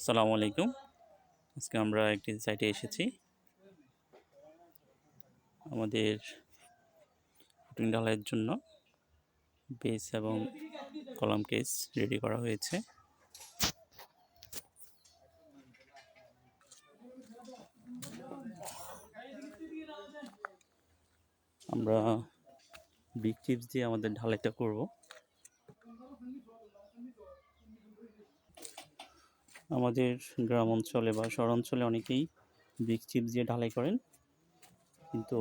আসসালামু আলাইকুম। আজকে আমরা একটি সাইটে এসেছি। আমাদের ফুটিং ঢালাইয়ের জন্য বেস এবং কলাম কেস রেডি করা হয়েছে। আমরা বিগ চিপস দিয়ে আমাদের ঢালাইটা করব। আমাদের গ্রাম অঞ্চলে বা শহর অঞ্চলে অনেকেই বিগ চিপস দিয়ে ঢালাই করেন। কিন্তু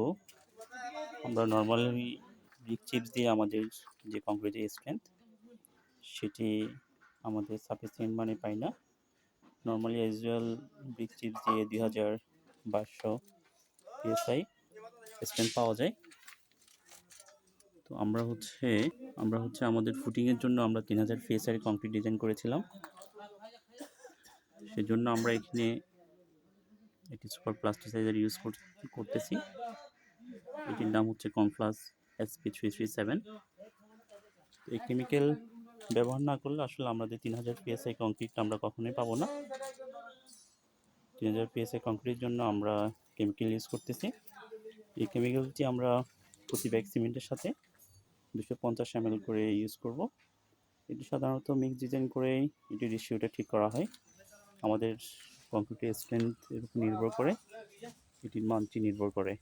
আমরা নর্মালি বিগ চিপস দিয়ে আমাদের যে কংক্রিটের স্ট্রেংথ সেটি আমাদের সাফিসিয়েন্ট মানে পাই না। নর্মালি ইউজুয়াল বিগ চিপস দিয়ে দুই হাজার বাইশশো পিএসআই স্ট্রেংথ পাওয়া যায়। তো আমরা হচ্ছে আমরা হচ্ছে আমাদের ফুটিংয়ের জন্য আমরা তিন হাজার পিএসআই কংক্রিট ডিজাইন করেছিলাম। সেজন্য আমরা এখানে একটি সুপার প্লাস্টিসাইজার ইউজ করতেছি। এটির নাম হচ্ছে কনফ্লাস এসপি থ্রি থ্রি সেভেন এই কেমিক্যাল ব্যবহার না করলে আসলে আমাদের তিন হাজার পিএসআই কংক্রিট আমরা কখনোই পাবো না। তিন হাজার পিএসআই কংক্রিটের জন্য আমরা কেমিক্যাল ইউজ করতেছি। এই কেমিক্যালটি আমরা প্রতি ব্যাগ সিমেন্টের সাথে দুশো পঞ্চাশ এম করে ইউজ করব। এটি সাধারণত মিক্স ডিজাইন করে এটি রেশিওটা ঠিক করা হয়। আমাদের কম্পিউটার স্ট্রেংথের উপর নির্ভর করে এটির মানটি নির্ভর করে।